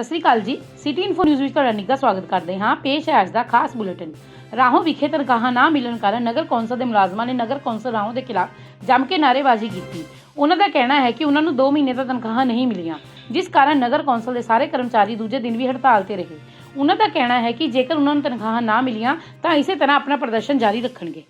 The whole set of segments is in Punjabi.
ਸਤਿ ਸ੍ਰੀ ਅਕਾਲ ਜੀ। ਸਿਟੀ ਇਨਫੋ ਨਿਊਜ਼ ਵਿੱਚ ਤੁਹਾਡਾ ਨਿੱਘਾ ਸਵਾਗਤ ਕਰਦੇ ਹਾਂ ਪੇਸ਼ ਹੈ ਅੱਜ ਦਾ ਖਾਸ ਬੁਲੇਟਿਨ। ਰਾਹੋਂ ਵਿਖੇ ਤਨਖਾਹਾਂ ਨਾ ਮਿਲਣ ਕਾਰਨ ਨਗਰ ਕੌਂਸਲ ਦੇ ਮੁਲਾਜ਼ਮਾਂ ਨੇ ਨਗਰ ਕੌਂਸਲ ਰਾਹੋਂ ਦੇ ਖਿਲਾਫ ਜੰਮ ਕੇ ਨਾਅਰੇਬਾਜ਼ੀ ਕੀਤੀ। ਉਹਨਾਂ ਦਾ ਕਹਿਣਾ ਹੈ ਕਿ ਉਹਨਾਂ ਨੂੰ 2 ਮਹੀਨੇ ਤੋਂ ਤਨਖਾਹਾਂ ਨਹੀਂ ਮਿਲੀਆਂ, ਜਿਸ ਕਾਰਨ ਨਗਰ ਕੌਂਸਲ ਦੇ ਸਾਰੇ ਕਰਮਚਾਰੀ ਦੂਜੇ ਦਿਨ ਵੀ ਹੜਤਾਲ ਤੇ ਰਹੇ। ਉਹਨਾਂ ਦਾ ਕਹਿਣਾ ਹੈ ਕਿ ਜੇਕਰ ਉਹਨਾਂ ਨੂੰ ਤਨਖਾਹਾਂ ਨਾ ਮਿਲੀਆਂ, ਤਾਂ ਇਸੇ ਤਰ੍ਹਾਂ ਆਪਣਾ ਪ੍ਰਦਰਸ਼ਨ ਜਾਰੀ ਰੱਖਣਗੇ।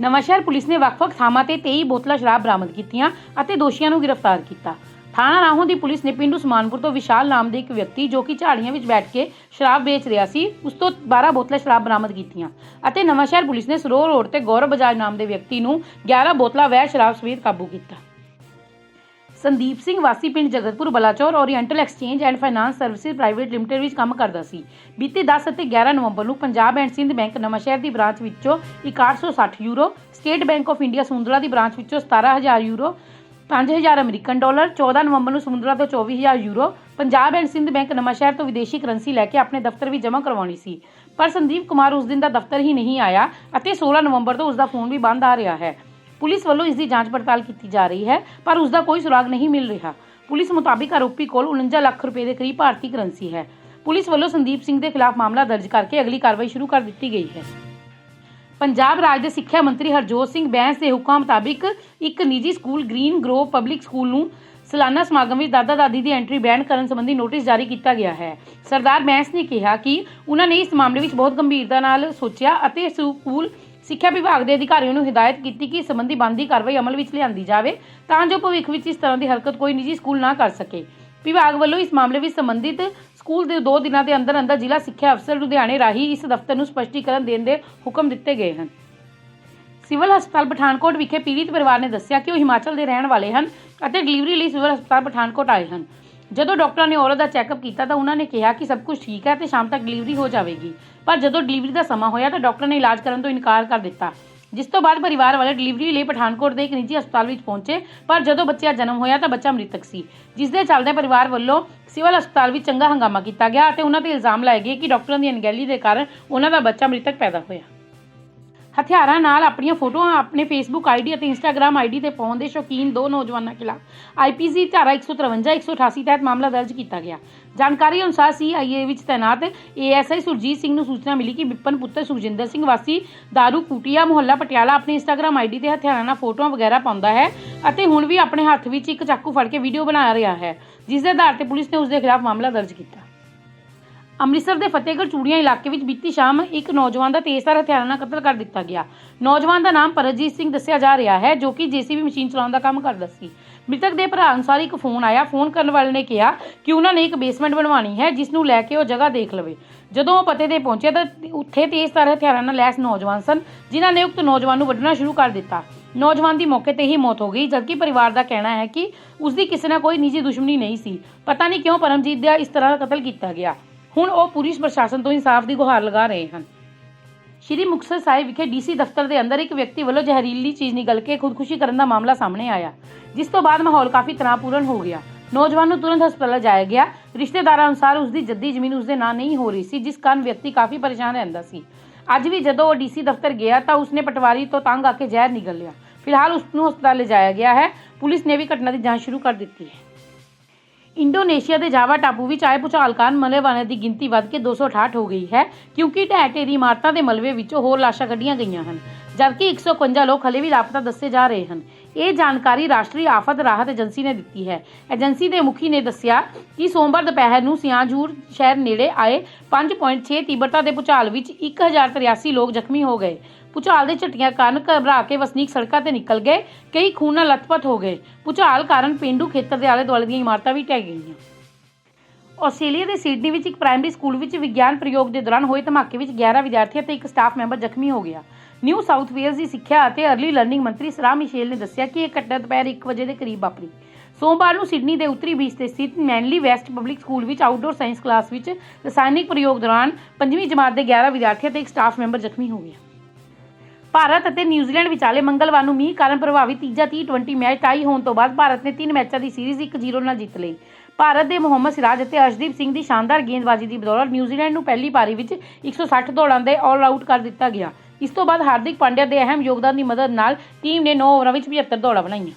ਨਵਾਂਸ਼ਹਿਰ ਪੁਲਿਸ ਨੇ ਵੱਖ-ਵੱਖ ਥਾਵਾਂ ਤੇ 23 ਬੋਤਲਾਂ ਸ਼ਰਾਬ ਬਰਾਮਦ ਕੀਤੀਆਂ ਅਤੇ ਦੋਸ਼ੀਆਂ ਨੂੰ ਗ੍ਰਿਫਤਾਰ ਕੀਤਾ। ਥਾਣਾ ਰਾਹੋਂ ਦੀ ਪੁਲਿਸ ਨੇ ਪਿੰਡੂ ਸਮਾਨਪੁਰ ਤੋਂ ਵਿਸ਼ਾਲ ਨਾਮ ਦੇ ਇੱਕ ਵਿਅਕਤੀ ਜੋ ਕਿ ਝਾੜੀਆਂ ਵਿੱਚ ਬੈਠ ਕੇ ਸ਼ਰਾਬ ਵੇਚ ਰਿਹਾ ਸੀ, ਉਸ ਤੋਂ 12 ਬੋਤਲਾਂ ਸ਼ਰਾਬ ਬਰਾਮਦ ਕੀਤੀਆਂ ਅਤੇ ਨਵਾਂਸ਼ਹਿਰ ਪੁਲਿਸ ਨੇ ਸਰੋਵਰ ਰੋਡ ਤੇ ਗੌਰਵ ਬਜਾਜ ਨਾਮ ਦੇ ਵਿਅਕਤੀ ਨੂੰ 11 ਬੋਤਲਾਂ ਵੈਦ ਸ਼ਰਾਬ ਸਮੇਤ ਕਾਬੂ ਕੀਤਾ। ਸੰਦੀਪ ਸਿੰਘ ਵਾਸੀ ਪਿੰਡ Jagatpur Balachaur Oriental Exchange and Finance Services Private Limited ਵਿੱਚ ਕੰਮ ਕਰਦਾ ਸੀ। ਬੀਤੇ 10 ਅਤੇ 11 ਨਵੰਬਰ ਨੂੰ ਪੰਜਾਬ ਐਂਡ ਸਿੰਧ ਬੈਂਕ ਨਵਾਂਸ਼ਹਿਰ ਦੀ ਬ੍ਰਾਂਚ ਵਿੱਚੋਂ 6160 euro, State Bank of India Samundra the branch ਵਿੱਚੋਂ 17000 ਯੂਰੋ 5000 ਅਮਰੀਕਨ ਡਾਲਰ 14 ਨਵੰਬਰ ਨੂੰ ਸਮੁੰਦਰਾ ਤੋਂ 24000 euro, Punjab and Sindh Bank Nawanshahr ਤੋਂ ਵਿਦੇਸ਼ੀ ਕਰੰਸੀ ਲੈ ਕੇ ਆਪਣੇ ਦਫ਼ਤਰ ਵਿੱਚ ਜਮ੍ਹਾਂ ਕਰਵਾਉਣੀ ਸੀ। ਪਰ ਸੰਦੀਪ ਕੁਮਾਰ ਉਸ ਦਿਨ ਦਾ ਦਫ਼ਤਰ ਹੀ ਨਹੀਂ ਆਇਆ ਅਤੇ 16 ਨਵੰਬਰ ਤੋਂ ਉਸ ਦਾ ਫੋਨ ਵੀ ਬੰਦ ਆ ਰਿਹਾ ਹੈ। ਪੁਲਿਸ ਵੱਲੋਂ ਇਸ ਦੀ ਜਾਂਚ ਪੜਤਾਲ ਕੀਤੀ ਜਾ ਰਹੀ ਹੈ, ਪਰ ਉਸ ਦਾ ਕੋਈ ਸੁਰਾਗ ਨਹੀਂ ਮਿਲ ਰਿਹਾ। ਪੁਲਿਸ ਮੁਤਾਬਿਕ ਆਰੋਪੀ ਕੋਲ 49 ਲੱਖ ਰੁਪਏ ਦੇ ਕਰੀਬ ਭਾਰਤੀ ਕਰੰਸੀ ਹੈ। ਪੁਲਿਸ ਵੱਲੋਂ ਸੰਦੀਪ ਸਿੰਘ ਦੇ ਖਿਲਾਫ ਮਾਮਲਾ ਦਰਜ ਕਰਕੇ ਅਗਲੀ ਕਾਰਵਾਈ ਸ਼ੁਰੂ ਕਰ ਦਿੱਤੀ ਗਈ ਹੈ। ਪੰਜਾਬ ਰਾਜ ਦੇ ਸਿੱਖਿਆ ਮੰਤਰੀ ਹਰਜੋਤ ਸਿੰਘ ਬੈਂਸ ਦੇ ਹੁਕਮਾਂ ਮੁਤਾਬਿਕ ਇੱਕ ਨਿੱਜੀ school Green Grove Public School ਨੂੰ ਸਾਲਾਨਾ ਸਮਾਗਮ ਵਿੱਚ ਦਾਦਾ ਦਾਦੀ ਦੀ ਐਂਟਰੀ ਬੈਨ ਕਰਨ ਸੰਬੰਧੀ ਨੋਟਿਸ ਜਾਰੀ ਕੀਤਾ ਗਿਆ ਹੈ। ਸਰਦਾਰ ਬੈਂਸ ਨੇ ਕਿਹਾ ਕਿ ਉਹਨਾਂ ਨੇ ਇਸ ਮਾਮਲੇ ਵਿੱਚ ਬਹੁਤ ਗੰਭੀਰਤਾ ਨਾਲ ਸੋਚਿਆ ਅਤੇ ਸਕੂਲ ਸਿੱਖਿਆ ਵਿਭਾਗ ਦੇ ਅਧਿਕਾਰੀਆਂ ਨੂੰ ਹਦਾਇਤ ਕੀਤੀ ਕਿ ਇਸ ਸੰਬੰਧੀ ਬਣਦੀ ਕਾਰਵਾਈ ਅਮਲ ਵਿੱਚ ਲਿਆਂਦੀ ਜਾਵੇ ਤਾਂ ਜੋ ਭਵਿੱਖ ਵਿੱਚ ਇਸ ਤਰ੍ਹਾਂ ਦੀ ਹਰਕਤ ਕੋਈ ਨਿੱਜੀ ਸਕੂਲ ਨਾ ਕਰ ਸਕੇ। ਵਿਭਾਗ ਵੱਲੋਂ ਇਸ ਮਾਮਲੇ ਵਿੱਚ ਸੰਬੰਧਿਤ ਸਕੂਲ ਦੇ 2 ਦਿਨਾਂ ਦੇ ਅੰਦਰ ਅੰਦਰ ਜ਼ਿਲ੍ਹਾ ਸਿੱਖਿਆ ਅਫਸਰ ਲੁਧਿਆਣੇ ਰਾਹੀਂ ਇਸ ਦਫ਼ਤਰ ਨੂੰ ਸਪਸ਼ਟੀਕਰਨ ਦੇਣ ਦੇ ਹੁਕਮ ਦਿੱਤੇ ਗਏ ਹਨ। ਸਿਵਲ ਹਸਪਤਾਲ ਪਠਾਨਕੋਟ ਵਿਖੇ ਪੀੜਿਤ ਪਰਿਵਾਰ ਨੇ ਦੱਸਿਆ ਕਿ ਉਹ ਹਿਮਾਚਲ ਦੇ ਰਹਿਣ ਵਾਲੇ ਹਨ ਅਤੇ ਡਿਲੀਵਰੀ ਲਈ ਸਿਵਲ ਹਸਪਤਾਲ ਪਠਾਨਕੋਟ ਆਏ ਹਨ। ਜਦੋਂ ਡਾਕਟਰਾਂ ਨੇ ਔਰਤ ਦਾ ਚੈੱਕਅਪ ਕੀਤਾ ਤਾਂ ਉਹਨਾਂ ਨੇ ਕਿਹਾ ਕਿ ਸਭ ਕੁਝ ਠੀਕ ਹੈ ਤੇ ਸ਼ਾਮ ਤੱਕ ਡਿਲੀਵਰੀ ਹੋ ਜਾਵੇਗੀ। ਪਰ ਜਦੋਂ ਡਿਲੀਵਰੀ ਦਾ ਸਮਾਂ ਹੋਇਆ ਤਾਂ ਡਾਕਟਰ ਨੇ ਇਲਾਜ ਕਰਨ ਤੋਂ ਇਨਕਾਰ ਕਰ ਦਿੱਤਾ। ਜਿਸ ਤੋਂ ਬਾਅਦ ਪਰਿਵਾਰ ਵਾਲੇ ਡਿਲੀਵਰੀ ਲਈ ਪਠਾਨਕੋਟ ਦੇ ਇੱਕ ਨਿੱਜੀ ਹਸਪਤਾਲ ਵਿੱਚ ਪਹੁੰਚੇ, ਪਰ ਜਦੋਂ ਬੱਚੇ ਦਾ ਜਨਮ ਹੋਇਆ ਤਾਂ ਬੱਚਾ ਮ੍ਰਿਤਕ ਸੀ। ਜਿਸ ਦੇ ਚੱਲਦੇ ਪਰਿਵਾਰ ਵੱਲੋਂ ਸਿਵਲ ਹਸਪਤਾਲ ਵਿੱਚ ਚੰਗਾ ਹੰਗਾਮਾ ਕੀਤਾ ਗਿਆ ਅਤੇ ਉਹਨਾਂ ਤੇ ਇਲਜ਼ਾਮ ਲਾਏ ਗਏ ਕਿ ਡਾਕਟਰਾਂ ਦੀ ਅਣਗਹਿਲੀ ਦੇ ਕਾਰਨ ਉਹਨਾਂ ਦਾ ਬੱਚਾ ਮ੍ਰਿਤਕ ਪੈਦਾ ਹੋਇਆ। ਹਥਿਆਰਾਂ ਨਾਲ ਆਪਣੀਆਂ ਫੋਟੋਆਂ ਆਪਣੇ ਫੇਸਬੁੱਕ ਆਈਡੀ ਅਤੇ ਇੰਸਟਾਗ੍ਰam ਆਈਡੀ ਤੇ ਪਾਉਣ ਦੇ ਸ਼ੌਕੀਨ ਦੋ ਨੌਜਵਾਨਾਂ ਖਿਲਾਫ। ਆਈਪੀਸੀ ਧਾਰਾ 153 188 ਤਹਿਤ ਮਾਮਲਾ ਦਰਜ ਕੀਤਾ ਗਿਆ। ਜਾਣਕਾਰੀ ਅਨੁਸਾਰ ਸੀਆਈਏ ਵਿੱਚ ਤੈਨਾਤ ਏਐਸਆਈ ਸੁਰਜੀਤ ਸਿੰਘ ਨੂੰ ਸੂਚਨਾ ਮਿਲੀ ਕਿ ਵਿਪਨ ਪੁੱਤਰ ਸੁਖਜਿੰਦਰ ਸਿੰਘ ਵਾਸੀ ਦਾਰੂ ਕੁਟੀਆ ਮੁਹੱਲਾ ਪਟਿਆਲਾ ਆਪਣੀ ਇੰਸਟਾਗ੍ਰam ਆਈਡੀ ਤੇ ਹਥਿਆਰਾਂ ਨਾਲ ਫੋਟੋਆਂ ਵਗੈਰਾ ਪਾਉਂਦਾ ਹੈ ਅਤੇ ਹੁਣ ਵੀ ਆਪਣੇ ਹੱਥ ਵਿੱਚ ਇੱਕ ਚਾਕੂ ਫੜ ਕੇ ਵੀਡੀਓ ਬਣਾ ਰਿਹਾ ਹੈ, ਜਿਸ ਦੇ ਆਧਾਰ ਤੇ ਪੁਲਿਸ ਨੇ ਉਸ ਦੇ ਖਿਲਾਫ ਮਾਮਲਾ ਦਰਜ ਕੀਤਾ। ਅੰਮ੍ਰਿਤਸਰ ਦੇ ਫਤਿਹਗੜ੍ਹ ਚੂੜੀਆਂ ਇਲਾਕੇ ਵਿੱਚ ਬੀਤੀ ਸ਼ਾਮ ਇੱਕ ਨੌਜਵਾਨ ਦਾ ਤੇਜ਼ਧਾਰ ਹਥਿਆਰਾਂ ਨਾਲ ਕਤਲ ਕਰ ਦਿੱਤਾ ਗਿਆ। ਨੌਜਵਾਨ ਦਾ ਨਾਮ ਪਰਜੀਤ ਸਿੰਘ ਦੱਸਿਆ ਜਾ ਰਿਹਾ ਹੈ, ਜੋ ਕਿ ਜੀਸੀਬੀ ਮਸ਼ੀਨ ਚਲਾਉਣ ਦਾ ਕੰਮ ਕਰਦਾ ਸੀ। ਮ੍ਰਿਤਕ ਦੇ ਭਰਾ ਅਨੁਸਾਰ ਇੱਕ ਫੋਨ ਆਇਆ। ਫੋਨ ਕਰਨ ਵਾਲੇ ਨੇ ਕਿਹਾ ਕਿ ਉਹਨਾਂ ਨੇ ਇੱਕ ਬੇਸਮੈਂਟ ਬਣਵਾਉਣੀ ਹੈ, ਜਿਸ ਨੂੰ ਲੈ ਕੇ ਉਹ ਜਗ੍ਹਾ ਦੇਖ ਲਵੇ। ਜਦੋਂ ਉਹ ਪਤੇ ਤੇ ਪਹੁੰਚਿਆ ਤਾਂ ਉੱਥੇ ਤੇਜ਼ਧਾਰ ਹਥਿਆਰਾਂ ਨਾਲ ਲੈਸ ਨੌਜਵਾਨ ਸਨ, ਜਿਨ੍ਹਾਂ ਨੇ ਉਕਤ ਨੌਜਵਾਨ ਨੂੰ ਵੱਢਣਾ ਸ਼ੁਰੂ ਕਰ ਦਿੱਤਾ। ਨੌਜਵਾਨ ਦੀ ਮੌਕੇ ਤੇ ਹੀ ਮੌਤ ਹੋ ਗਈ, ਜਦਕਿ ਪਰਿਵਾਰ ਦਾ ਕਹਿਣਾ ਹੈ ਕਿ ਉਸ ਦੀ ਕਿਸੇ ਨਾਲ ਕੋਈ ਨਿੱਜੀ ਦੁਸ਼ਮਣੀ ਨਹੀਂ ਸੀ। ਪਤਾ ਨਹੀਂ ਕਿਉਂ ਪਰਮਜੀਤ ਦਾ ਇਸ ਤਰ੍ਹਾਂ ਕਤਲ ਕੀਤਾ ਗਿਆ। ਹੁਣ ਉਹ ਪੁਲਿਸ ਪ੍ਰਸ਼ਾਸਨ ਤੋਂ ਇਨਸਾਫ ਦੀ ਗੁਹਾਰ ਲਗਾ ਰਹੇ ਹਨ। ਸ਼੍ਰੀ ਮੁਕਤਸਰ ਸਾਹਿਬ ਵਿਖੇ ਡੀਸੀ ਦਫ਼ਤਰ ਦੇ ਅੰਦਰ ਇੱਕ ਵਿਅਕਤੀ ਵੱਲੋਂ ਜ਼ਹਿਰੀਲੀ ਚੀਜ਼ ਨਿਗਲ ਕੇ ਖੁਦਕੁਸ਼ੀ ਕਰਨ ਦਾ ਮਾਮਲਾ ਸਾਹਮਣੇ ਆਇਆ। ਜਿਸ ਤੋਂ ਬਾਅਦ ਮਾਹੌਲ ਕਾਫੀ ਤਣਾਅਪੂਰਨ ਹੋ ਗਿਆ। ਨੌਜਵਾਨ ਨੂੰ ਤੁਰੰਤ ਹਸਪਤਾਲ ਲਿਜਾਇਆ ਗਿਆ। ਰਿਸ਼ਤੇਦਾਰਾਂ ਅਨੁਸਾਰ ਉਸ ਦੀ ਜੱਦੀ ਜ਼ਮੀਨ ਉਸ ਦੇ ਨਾਂ ਨਹੀਂ ਹੋ ਰਹੀ ਸੀ, ਜਿਸ ਕਾਰਨ ਵਿਅਕਤੀ ਕਾਫੀ ਪਰੇਸ਼ਾਨ ਰਹਿੰਦਾ ਸੀ। ਅੱਜ ਵੀ ਜਦੋਂ ਉਹ ਡੀਸੀ ਦਫ਼ਤਰ ਗਿਆ ਤਾਂ ਉਸਨੇ ਪਟਵਾਰੀ ਤੋਂ ਤੰਗ ਆ ਕੇ ਜ਼ਹਿਰ ਨਿਗਲ ਲਿਆ। ਫਿਲਹਾਲ ਉਸ ਨੂੰ ਹਸਪਤਾਲ ਲਿਜਾਇਆ ਗਿਆ ਹੈ। ਪੁਲਿਸ ਨੇ ਵੀ ਘਟਨਾ ਦੀ ਜਾਂਚ ਸ਼ੁਰੂ ਕਰ ਦਿੱਤੀ ਹੈ। ਇੰਡੋਨੇਸ਼ੀਆ ਦੇ ਜਾਵਾ ਟਾਪੂ ਵਿੱਚ ਆਏ ਭੂਚਾਲ ਕਾਰਨ ਮਲੇ ਵਾਲਿਆਂ ਦੀ ਗਿਣਤੀ ਵੱਧ ਕੇ 268 ਹੋ ਗਈ ਹੈ, ਕਿਉਂਕਿ ਢਹਿ ਢੇਰੀ ਇਮਾਰਤਾਂ ਦੇ ਮਲਬੇ ਵਿੱਚੋਂ ਹੋਰ ਲਾਸ਼ਾਂ ਕੱਢੀਆਂ ਗਈਆਂ ਹਨ। ਜਦਕਿ 151 ਲੋਕ ਹਲੇ ਵੀ ਲਾਪਤਾ ਦੱਸੇ ਜਾ ਰਹੇ ਹਨ। ਇਹ ਜਾਣਕਾਰੀ ਰਾਸ਼ਟਰੀ ਆਫਤ ਰਾਹਤ ਏਜੰਸੀ ਨੇ ਦਿੱਤੀ ਹੈ। ਏਜੰਸੀ ਦੇ ਮੁਖੀ ਨੇ ਦੱਸਿਆ ਕਿ ਸੋਮਵਾਰ ਦੁਪਹਿਰ ਨੂੰ ਸਿਆਂਜੂਰ ਸ਼ਹਿਰ ਨੇੜੇ ਆਏ 5.6 ਤੀਬਰਤਾ ਦੇ ਭੂਚਾਲ ਵਿੱਚ 1083 ਲੋਕ ਜ਼ਖਮੀ ਹੋ ਗਏ। ਭੂਚਾਲ ਦੇ ਝਟਕੀਆਂ ਕਾਰਨ ਘਬਰਾ ਕੇ ਵਸਨੀਕ ਸੜਕਾਂ ਤੇ ਨਿਕਲ ਗਏ। ਕਈ ਖੂਨ ਨਾਲ ਲਥਪਥ ਹੋ ਗਏ। ਭੂਚਾਲ ਕਾਰਨ ਪਿੰਡੂ ਖੇਤਰ ਦੇ ਆਲੇ ਦੁਆਲੇ ਦੀਆਂ ਇਮਾਰਤਾਂ ਵੀ ਢਹਿ ਗਈਆਂ। ਆਸਟ੍ਰੇਲੀਆ ਦੇ ਸਿਡਨੀ ਵਿੱਚ ਇੱਕ ਪ੍ਰਾਇਮਰੀ ਸਕੂਲ ਵਿੱਚ ਵਿਗਿਆਨ ਪ੍ਰਯੋਗ ਦੇ ਦੌਰਾਨ ਹੋਏ ਧਮਾਕੇ ਵਿੱਚ 11 ਵਿਦਿਆਰਥੀ ਅਤੇ ਇੱਕ ਸਟਾਫ ਮੈਂਬਰ ਜ਼ਖਮੀ ਹੋ ਗਿਆ। ਨਿਊ ਸਾਊਥ ਵੇਲਜ਼ ਦੀ ਸਿੱਖਿਆ ਅਤੇ ਅਰਲੀ ਲਰਨਿੰਗ ਮੰਤਰੀ ਸਰਾ ਮਿਸ਼ੇਲ ਨੇ ਦੱਸਿਆ ਕਿ ਇਹ ਘਟਨਾ ਦੁਪਹਿਰ 1 ਵਜੇ ਦੇ ਕਰੀਬ ਵਾਪਰੀ। ਸੋਮਵਾਰ ਨੂੰ ਸਿਡਨੀ ਦੇ ਉੱਤਰੀ ਬੀਚ ਤੇ ਸਥਿਤ ਮੈਨਲੀ ਵੈਸਟ ਪਬਲਿਕ ਸਕੂਲ ਵਿੱਚ ਆਊਟਡੋਰ ਸਾਇੰਸ ਕਲਾਸ ਵਿੱਚ ਰਸਾਇਣਿਕ ਪ੍ਰਯੋਗ ਦੌਰਾਨ ਪੰਜਵੀਂ ਜਮਾਤ ਦੇ 11 ਵਿਦਿਆਰਥੀਆਂ ਅਤੇ ਇੱਕ ਸਟਾਫ ਮੈਂਬਰ ਜ਼ਖਮੀ ਹੋ ਗਿਆ। ਭਾਰਤ ਅਤੇ ਨਿਊਜ਼ੀਲੈਂਡ ਵਿਚਾਲੇ ਮੰਗਲਵਾਰ ਨੂੰ ਮੀਂਹ ਕਾਰਨ ਪ੍ਰਭਾਵਿਤ ਤੀਜਾ T20 ਮੈਚ ਟਾਈ ਹੋਣ ਤੋਂ ਬਾਅਦ ਭਾਰਤ ਨੇ ਤਿੰਨ ਮੈਚਾਂ ਦੀ ਸੀਰੀਜ਼ 1-0 ਨਾਲ ਜਿੱਤ ਲਈ। ਭਾਰਤ ਦੇ ਮੁਹੰਮਦ ਸਿਰਾਜ ਅਤੇ ਅਰਸ਼ਦੀਪ ਸਿੰਘ ਦੀ ਸ਼ਾਨਦਾਰ ਗੇਂਦਬਾਜ਼ੀ ਦੀ ਬਦੌਲਤ ਨਿਊਜ਼ੀਲੈਂਡ ਨੂੰ ਪਹਿਲੀ ਪਾਰੀ ਵਿੱਚ 160 ਦੌੜਾਂ ਦੇ ਆਲ ਆਊਟ ਕਰ ਦਿੱਤਾ ਗਿਆ। ਇਸ ਤੋਂ ਬਾਅਦ ਹਾਰਦਿਕ ਪਾਂਡਿਆ ਦੇ ਅਹਿਮ ਯੋਗਦਾਨ ਦੀ ਮਦਦ ਨਾਲ ਟੀਮ ਨੇ 9 ਓਵਰਾਂ ਵਿੱਚ 75 ਦੌੜਾਂ ਬਣਾਈਆਂ।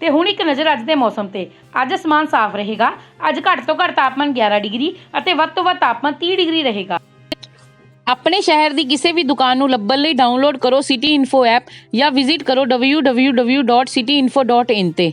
ਤੇ ਹੁਣ ਇੱਕ ਨਜ਼ਰ ਅੱਜ ਦੇ ਮੌਸਮ ਤੇ। ਅੱਜ ਅਸਮਾਨ ਸਾਫ਼ ਰਹੇਗਾ। ਅੱਜ ਘੱਟ ਤੋਂ ਘੱਟ ਤਾਪਮਾਨ 11 ਡਿਗਰੀ ਅਤੇ ਵੱਧ ਤੋਂ ਵੱਧ ਤਾਪਮਾਨ 30 ਡਿਗਰੀ ਰਹੇਗਾ। ਆਪਣੇ ਸ਼ਹਿਰ ਦੀ ਕਿਸੇ ਵੀ ਦੁਕਾਨ ਨੂੰ ਲੱਭਣ ਲਈ ਡਾਊਨਲੋਡ ਕਰੋ ਸਿਟੀ ਇਨਫੋ ਐਪ ਜਾਂ ਵਿਜ਼ਿਟ ਕਰੋ www.cityinfo.in ਤੇ।